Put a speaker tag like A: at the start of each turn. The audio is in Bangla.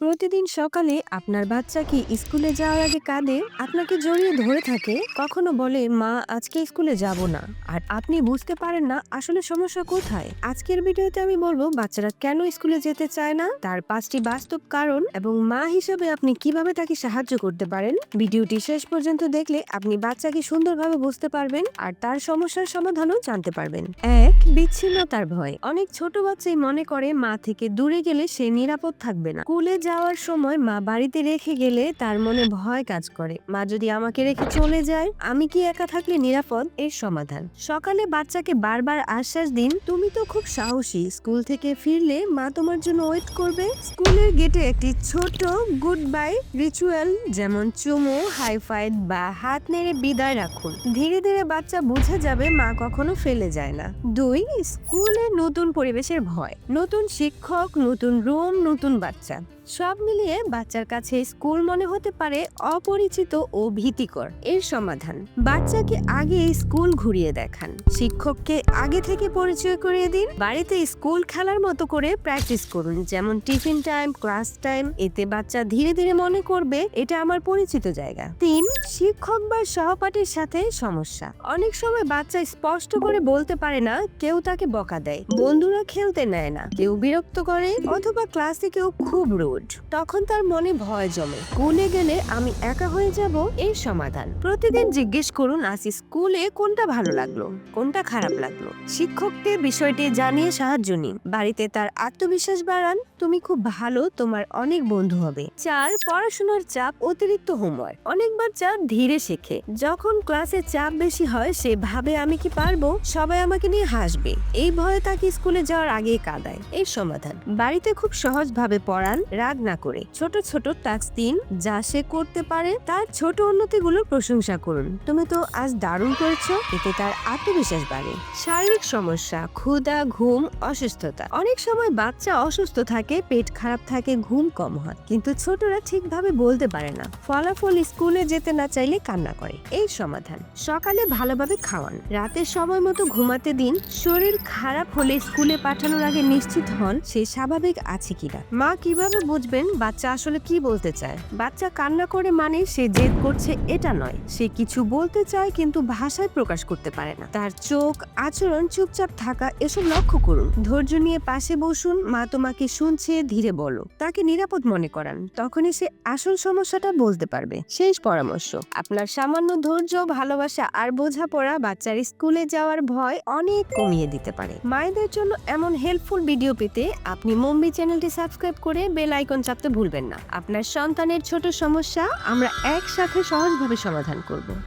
A: প্রতিদিন সকালে আপনার বাচ্চা কি স্কুলে যাওয়ার আগে কাঁদে? আপনাকে জড়িয়ে ধরে থাকে। কখনো বলে, মা, আজকে স্কুলে যাব না। আর আপনি বুঝতে পারেন না, আসলে সমস্যা কোথায়? আজকের ভিডিওতে আমি বলব, বাচ্চারা কেন স্কুলে যেতে চায় না? তার পাঁচটি বাস্তব কারণ এবং মা হিসেবে আপনি কীভাবে তাকে সাহায্য করতে পারেন? ভিডিওটি শেষ পর্যন্ত দেখলে আপনি বাচ্চাকে সুন্দরভাবে বুঝতে পারবেন আর তার সমস্যার সমাধানও জানতে পারবেন। এক, বিচ্ছিন্নতার ভয়। অনেক ছোট বাচ্চাই মনে করে, মা থেকে দূরে গেলে সে নিরাপদ থাকবে না। স্কুলে যাওয়ার সময় মা বাড়িতে রেখে গেলে তার মনে ভয় কাজ করে। মা যদি আমাকে রেখে চলে যায়, আমি কি একা থাকলে নিরাপদ? এর সমাধান। সকালে বাচ্চাকে বারবার আশ্বাস দিন, তুমি তো খুব সাহসী। স্কুল থেকে ফিরলে মা তোমার জন্য ওয়েট করবে। স্কুলের গেটে একটি ছোট গুড বাই রিচুয়াল যেমন চুমু, হাই ফাইভ বা হাত নেড়ে বিদায় রাখুন। ধীরে ধীরে বাচ্চা বুঝে যাবে মা কখনো ফেলে যায় না। দুই, স্কুলে নতুন পরিবেশের ভয়। নতুন শিক্ষক, নতুন রুম, নতুন বাচ্চা। সব মিলিয়ে বাচ্চার কাছে স্কুল মনে হতে পারে অপরিচিত ও ভীতিকর। এর সমাধান, বাচ্চাকে আগে স্কুল ঘুরিয়ে দেখান। শিক্ষককে আগে থেকে পরিচয় করিয়ে দিন। বাড়িতে স্কুল খেলার মতো করে প্র্যাকটিস করুন, যেমন টিফিন টাইম, ক্লাস টাইম। এতে বাচ্চা ধীরে ধীরে মনে করবে, এটা আমার পরিচিত জায়গা। তিন, শিক্ষক বা সহপাঠীর সাথে সমস্যা। অনেক সময় বাচ্চা স্পষ্ট করে বলতে পারে না, কেউ তাকে বকা দেয়। বন্ধুরা খেলতে নেয় না, কেউ বিরক্ত করে, অথবা ক্লাসে কেউ খুব রুড। তখন তার মনে ভয় জমে। স্কুলে গেলে আমি একা হয়ে যাব, এই সমাধান। প্রতিদিন জিজ্ঞেস করুন আসি স্কুলে কোনটা ভালো লাগল? কোনটা খারাপ লাগল? শিক্ষককে বিষয়টি জানিয়ে সাহায্য নিন। বাড়িতে তার আত্মবিশ্বাস বাড়ান, তুমি খুব ভালো, তোমার অনেক বন্ধু হবে। চার, পড়াশোনার চাপ, অতিরিক্ত হোমওয়ার্ক। অনেক বাচ্চা ধীরে শেখে। যখন ক্লাসে চাপ বেশি হয়, সে ভাবে, আমি কি পারব? সবাই আমাকে নিয়ে হাসবে। এই ভয়ে তাকে স্কুলে যাওয়ার আগেই কাঁদায়। এই সমাধান। বাড়িতে খুব সহজভাবে পড়ান। রাগ না করে। ছোট ছোট টাস্ক দিন, যা সে করতে পারে তার ছোট উন্নতিগুলোর প্রশংসা করুন। তুমি তো আজ দারুণ করেছ, এতে তার আত্মবিশ্বাস বাড়ে। শারীরিক সমস্যা, ক্ষুধা, ঘুম, অসুস্থতা। অনেক সময় বাচ্চা অসুস্থ থাকে, পেট খারাপ থাকে, ঘুম কম হয়। কিন্তু ছোটরা ঠিকভাবে বলতে পারে না। ফলাফল স্কুলে যেতে না চাইলে কান্না করে। এই সমাধান। সকালে ভালোভাবে খাওয়ান। রাতের সময় মতো ঘুমাতে দিন। শরীর খারাপ হলে স্কুলে পাঠানোর আগে নিশ্চিত হন, সে স্বাভাবিক আছে কিনা। মা কীভাবে বুঝবেন বাচ্চা আসলে কি বলতে চায়। বাচ্চা কান্না করে মানে সে জেদ করছে এটা নয়। সে কিছু বলতে চায় কিন্তু ভাষায় প্রকাশ করতে পারে না। তার চোখ, আচরণ, চুপচাপ থাকা এসব লক্ষ্য করুন। ধৈর্য নিয়ে পাশে বসুন, মা তোমাকে শুনছে, ধীরে বলো। তাকে নিরাপদ মনে করান। তখনই সে আসল সমস্যাটা বলতে পারবে। শেষ পরামর্শ। আপনার সামান্য ধৈর্য, ভালোবাসা আর বোঝাপড়া বাচ্চার স্কুলে যাওয়ার ভয় অনেক কমিয়ে দিতে পারে। মায়েদের জন্য এমন হেল্পফুল ভিডিও পেতে আপনি মুম্বই চ্যানেলটি সাবস্ক্রাইব করে বেল আইকন চাপতে ভুলবেন না। আপনার সন্তানের ছোট সমস্যা আমরা একসাথে সহজভাবে সমাধান করব।